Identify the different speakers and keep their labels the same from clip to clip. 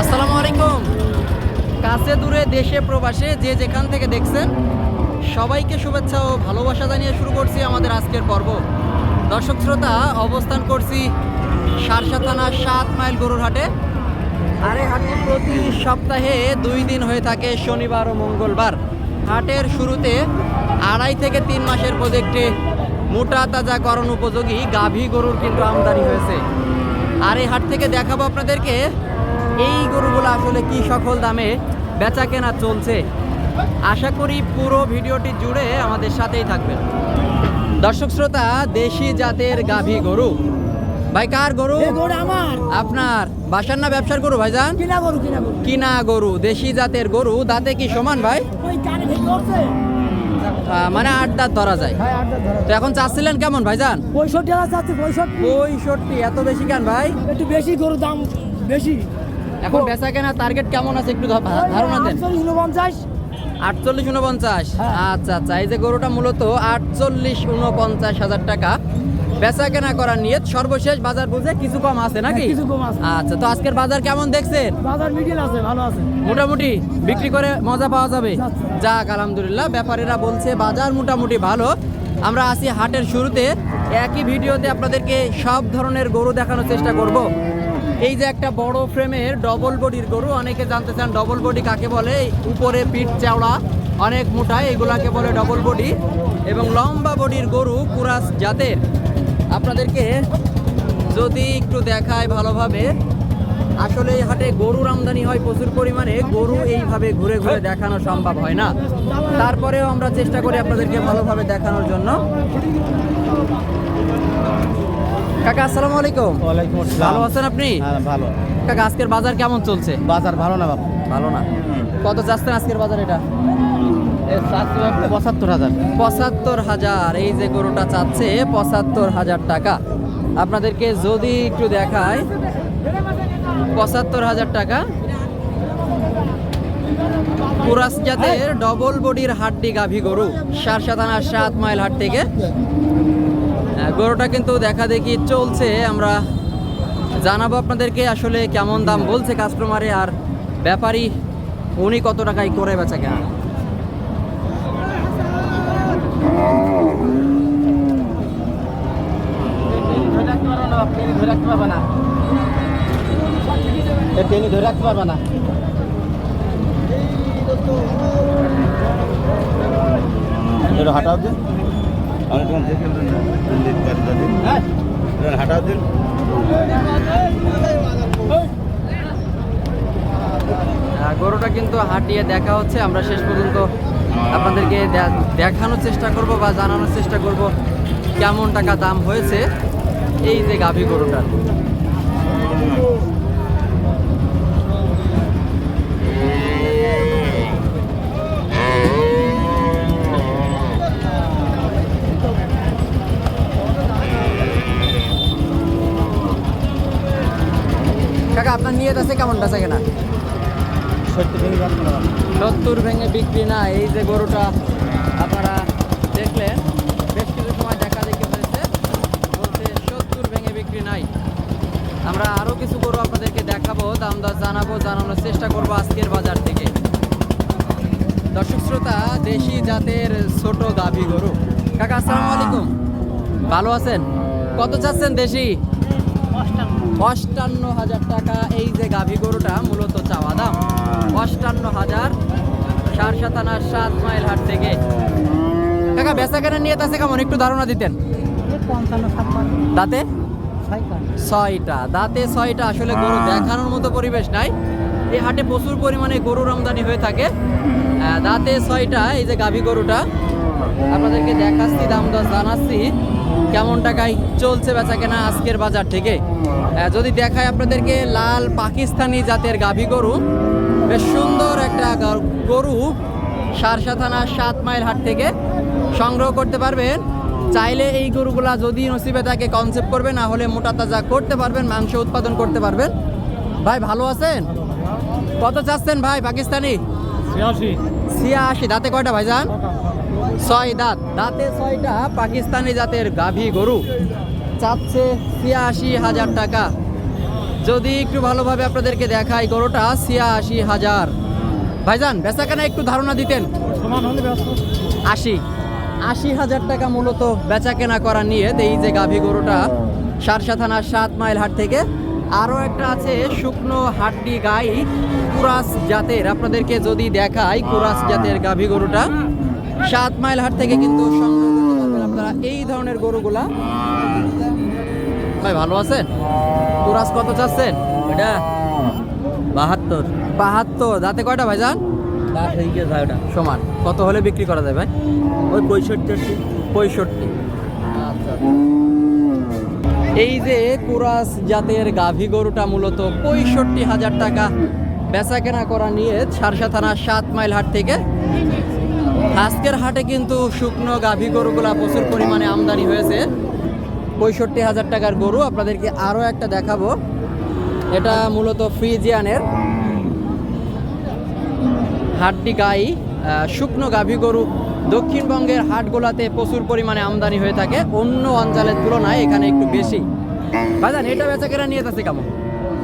Speaker 1: আসসালামু আলাইকুম। কাছে দূরে দেশে প্রবাসে যে যেখান থেকে দেখছেন, সবাইকে শুভেচ্ছা ও ভালোবাসা জানিয়ে শুরু করছি আমাদের আজকের পর্ব। দর্শক শ্রোতা, অবস্থান করছি সারসা থানার সাত মাইল গরুর হাটে। আর এই প্রতি সপ্তাহে দুই দিন হয়ে থাকে শনিবার ও মঙ্গলবার। হাটের শুরুতে আড়াই থেকে তিন মাসের প্রজেক্টে মোটা তাজা করণ উপযোগী গাভী গরুর কিন্তু আমদানি হয়েছে। আর এই হাট থেকে দেখাবো আপনাদেরকে এই গরুগুলো আসলে কি সকল দামে বেচা কেনা চলছে? আশা করি পুরো ভিডিওটি জুড়ে আমাদের সাথেই থাকবেন। দর্শক শ্রোতা দেশি জাতের গাভী গরু। ভাই কার গরু?
Speaker 2: আমার।
Speaker 1: আপনার। বাসার না ব্যবসার গরু ভাইজান?
Speaker 2: কিনা গরু কিনা গরু।
Speaker 1: কিনা গরু দেশি জাতের গরু দাঁতে কি সমান ভাই? মানে আট দাঁত ধরা যায়।
Speaker 2: হ্যাঁ
Speaker 1: তো এখন চাচ্ছিলেন কেমন ভাইজান?
Speaker 2: পঁয়ষট্টি পঁয়ষট্টি।
Speaker 1: এত বেশি কেন ভাই?
Speaker 2: একটু বেশি গরু দাম বেশি।
Speaker 1: এখন বেচা কেনা টার্গেট কেমন আছে একটু ধারণা দেন।
Speaker 2: আটচল্লিশ উনপঞ্চাশ হ্যাঁ।
Speaker 1: আচ্ছা আচ্ছা এই যে গরুটা মূলত আটচল্লিশ উনপঞ্চাশ হাজার টাকা। বেচা কেনা করার নিয়ত সর্বশেষ বাজার বুঝে কিছু কম আছে নাকি?
Speaker 2: হ্যাঁ, কিছু কম আছে।
Speaker 1: আচ্ছা তো আজকের বাজার কেমন দেখছেন?
Speaker 2: বাজার মিডিল আছে ভালো আছে।
Speaker 1: মোটামুটি বিক্রি করে মজা পাওয়া যাবে। যাক আলহামদুলিল্লাহ ব্যাপারীরা বলছে বাজার মোটামুটি ভালো। আমরা আসি হাটের শুরুতে। একই ভিডিওতে আপনাদেরকে সব ধরনের গরু দেখানোর চেষ্টা করব। এই যে একটা বড় ফ্রেমের ডবল বডির গরু, অনেকে জানতে চান ডবল বডি কাকে বলে? উপরে পিঠ চওড়া, অনেক মোটা, এগুলাকে বলে ডবল বডি এবং লম্বা বডির গরু কুরাস জাতের। আপনাদেরকে যদি একটু দেখায় ভালোভাবে, আসলে এই হাটে গরুর আমদানি হয় প্রচুর পরিমাণে, গরু এইভাবে ঘুরে ঘুরে দেখানো সম্ভব হয় না। তারপরেও আমরা চেষ্টা করি আপনাদেরকে ভালোভাবে দেখানোর জন্য। কাকা আসসালামু আলাইকুম।
Speaker 3: ওয়ালাইকুম
Speaker 1: ভালো আছেন আপনি?
Speaker 3: হ্যাঁ ভালো।
Speaker 1: কাকা আজকের বাজার কেমন চলছে?
Speaker 3: বাজার ভালো না বাবা?
Speaker 1: ভালো না। কত চাচ্ছেন আজকের বাজার এটা?
Speaker 3: পঁচাত্তর হাজার।
Speaker 1: পঁচাত্তর হাজার। এই যে গরুটা চাচ্ছে পঁচাত্তর হাজার টাকা। আপনাদেরকে যদি একটু দেখায় পঁচাত্তর হাজার টাকা কুরাস জাতের ডবল বডির হাড্ডি গাভী গরু, সারসা থানার সাত মাইল হাট থেকে। গরুটা কিন্তু দেখা দেখি চলছে। আমরা জানাব আপনাদেরকে আসলে কেমন দাম বলছে কাস্টমারে আর ব্যাপারী উনি কত টাকায় করে বেচা কেনা।
Speaker 3: ধরে রাখতে পারবে না টেনে ধরে রাখতে পারবে না এটা হাঁটাও দিন আমি তখন দেখে হ্যাঁ। হাঁটাও দিন
Speaker 1: গরুটা কিন্তু হাঁটিয়ে দেখা হচ্ছে। আমরা শেষ পর্যন্ত আপনাদেরকে দেখানোর চেষ্টা করব বা জানানোর চেষ্টা করব কেমন টাকা দাম হয়েছে। এই যে গাভী গরুটার। আপনার নিয়ত আছে কেমন বেচা কেনা? সত্তর ভেঙে বিক্রি না এই যে গরুটা আপনারা দেখলেন বেশ কিছু সময় দেখা দেখি হয়েছে বলছে সত্তর ভেঙে বিক্রি নাই। আমরা আরও কিছু গরু আপনাদেরকে দেখাবো দাম দর জানাব জানানোর চেষ্টা করব আজকের বাজার থেকে। দর্শক শ্রোতা দেশি জাতের ছোট গাভী গরু। কাকা আসসালামু আলাইকুম। ভালো আছেন? কত চাচ্ছেন দেশি? অষ্টান্ন হাজার টাকা এই যে গাভী গরুটা মূলত চাওয়া দাম। অষ্টান্ন হাজার সার সাত মাইল হাট থেকে। কাকা বেচা কেনা নিয়ে আছে কেমন? একটু ধারণা দিতেন। দাঁতে? ছয়টা। দাঁতে ছয়টা। আসলে গরু দেখানোর মতো পরিবেশ নাই। এই হাটে প্রচুর পরিমাণে গরুর আমদানি হয়ে থাকে। দাঁতে ছয়টা এই যে গাভী গরুটা। আপনাদেরকে দেখাচ্ছি দাম দর জানাচ্ছি কেমন টাকায় চলছে বেচা কেনা আজকের বাজার থেকে যদি দেখায় আপনাদেরকে লাল পাকিস্তানি জাতের গাভী গরু বেশ সুন্দর একটা গরু সারসা থানা সাত মাইল হাট থেকে সংগ্রহ করতে পারবেন। চাইলে এই গরুগুলা যদি নসিবে থাকে কনসেপ্ট করবে না হলে মোটা তাজা করতে পারবেন মাংস উৎপাদন করতে পারবেন। ভাই ভালো আছেন? কত চাচ্ছেন ভাই পাকিস্তানি?
Speaker 3: ছিয়াশি।
Speaker 1: ছিয়াশি। দাঁতে কয়টা ভাইজান? ছয় দাঁত। দাঁতে ছয়টা পাকিস্তানি জাতের গাভী গরু। চাচ্ছে ছিয়াশি হাজার টাকা। যদি একটু ভালোভাবে আপনাদেরকে দেখাই গরুটা ছিয়াশি হাজার। ভাইজান বেচাকেনা একটু ধারণা দিতেন। আশি। আশি হাজার টাকা মূলত বেচা কেনা করা নিয়ে এই যে গাভী গরুটা সারসা থানার সাত মাইল হাট থেকে। আরও একটা আছে শুকনো হাড্ডি গাই কুরাস জাতের। আপনাদেরকে যদি দেখাই কুরাস জাতের গাভী গরুটা। সাত মাইল হাট থেকে কিন্তু সংগ্রহ করতে পারবেন আপনারা এই ধরনের গরুগুলা। ভাই ভালো আছেন? কুরাস কত চাচ্ছেন? এটা? বাহাত্তর। বাহাত্তর। দাঁতে কয়টা
Speaker 2: দাঁত হয়ে গিয়ে যায় ওটা।
Speaker 1: সমান। কত হলে বিক্রি করা যায় ভাই?
Speaker 2: ওই পঁয়ষট্টি।
Speaker 1: পঁয়ষট্টি। এই যে কুরাস জাতের গাভী গরুটা মূলত পঁয়ষট্টি হাজার টাকা বেচা কেনা করা নিয়ে সারসা থানা সাত মাইল হাট থেকে আজকের হাটে কিন্তু শুকনো গাভী গরুগুলা প্রচুর পরিমাণে আমদানি হয়েছে। পঁয়ষট্টি হাজার টাকার গরু, আপনাদেরকে আরও একটা দেখাবো। এটা মূলত ফ্রিজিয়ানের হাটটি গাই শুকনো গাভী গরু। দক্ষিণবঙ্গের হাটগুলাতে প্রচুর পরিমাণে আমদানি হয়ে থাকে। অন্য অঞ্চলের তুলনায় এখানে একটু বেশি। বাজান এটা বেচা কেনা নিয়ে যাচ্ছে কেমন?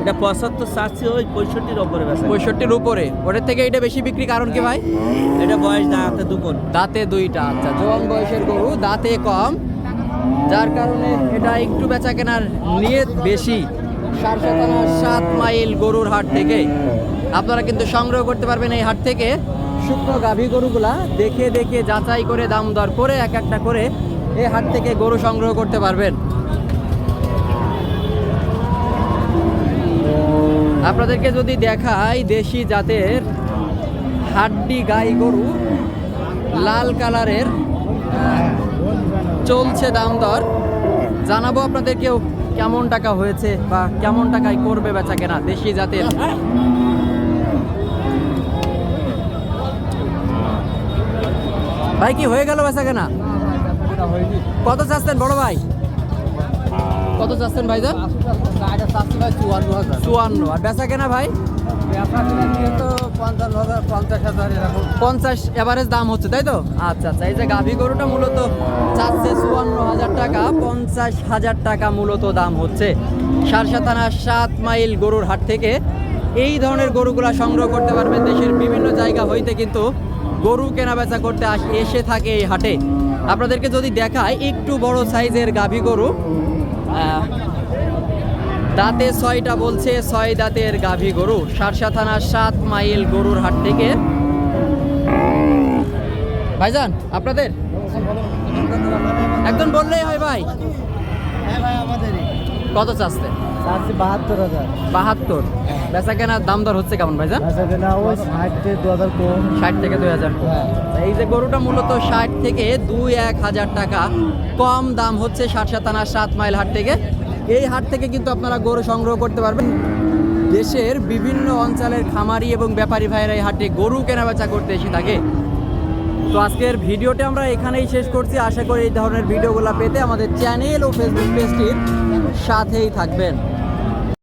Speaker 2: এটা পঁচাত্তর চাচ্ছি ওই পঁয়ষট্টির ওপরে বেচা।
Speaker 1: পঁয়ষট্টির উপরে। ওটার থেকে এটা বেশি বিক্রি কারণ কি ভাই?
Speaker 2: এটা বয়স দাঁতে দুপুর
Speaker 1: দাঁতে দুইটা আচ্ছা জোয়ান বয়সের গরু দাঁতে কম। যার কারণে এটা একটু বেচা কেনার নিয়ে বেশি সাত মাইল গরুর হাট থেকে। আপনারা কিন্তু সংগ্রহ করতে পারবেন এই হাট থেকে। শুকনো গাভী গরুগুলা দেখে দেখে যাচাই করে দাম দর করে এক একটা করে এই হাট থেকে গরু সংগ্রহ করতে পারবেন। আপনাদেরকে যদি দেখাই দেশি জাতের হাড্ডি গাই গরু লাল কালারের চলছে দাম দর। জানাব আপনাদেরকেও কেমন টাকা হয়েছে বা কেমন টাকায় করবে বেচা কেনা দেশি জাতের। ভাই কি হয়ে গেল বেচা কেনা? কত চাচ্ছেন বড় ভাই? কত চাচ্ছেন ভাইজান চুয়ান্ন। আর বেচা কেনা ভাই? পঞ্চাশ। এভারেজ দাম হচ্ছে, তাই তো? আচ্ছা আচ্ছা এই যে গাভী গরুটা মূলত চাচ্ছে চুয়ান্ন হাজার টাকা, পঞ্চাশ হাজার টাকা মূলত দাম হচ্ছে। সারসা থানার সাত মাইল গরুর হাট থেকে এই ধরনের গরুগুলা সংগ্রহ করতে পারবেন দেশের বিভিন্ন জায়গা হইতে কিন্তু গরু কেনা বেচা করতে এসে থাকে এই হাটে। আপনাদেরকে যদি দেখায় একটু বড় সাইজের গাভী গরু দাঁতে ছয়টা বলছে ছয় দাঁতের গাভী গরু। সারসা থানার সাত মাইল গরুর হাট থেকে। ভাইজান আপনাদের? একজন বললেই হয় ভাই। কত চাচ্ছে?
Speaker 2: বাহাত্তর হাজার।
Speaker 1: বাহাত্তর। বেচা কেনার দাম দর হচ্ছে কেমন ভাইজান?
Speaker 2: ষাট থেকে
Speaker 1: ষাট দুই হাজার এই যে গরুটা মূলত ষাট থেকে দুই এক হাজার টাকা কম দাম হচ্ছে ষাট সাতানা সাত মাইল হাট থেকে। এই হাট থেকে কিন্তু আপনারা গরু সংগ্রহ করতে পারবেন। দেশের বিভিন্ন অঞ্চলের খামারি এবং ব্যাপারী ভাইয়েরা এই হাটে গরু কেনাবেচা করতে এসে থাকে। তো আজকের ভিডিওটা আমরা এখানেই শেষ করছি। আশা করি এই ধরনের ভিডিওগুলো পেতে আমাদের চ্যানেল ও ফেসবুক পেজটির সাথেই থাকবেন।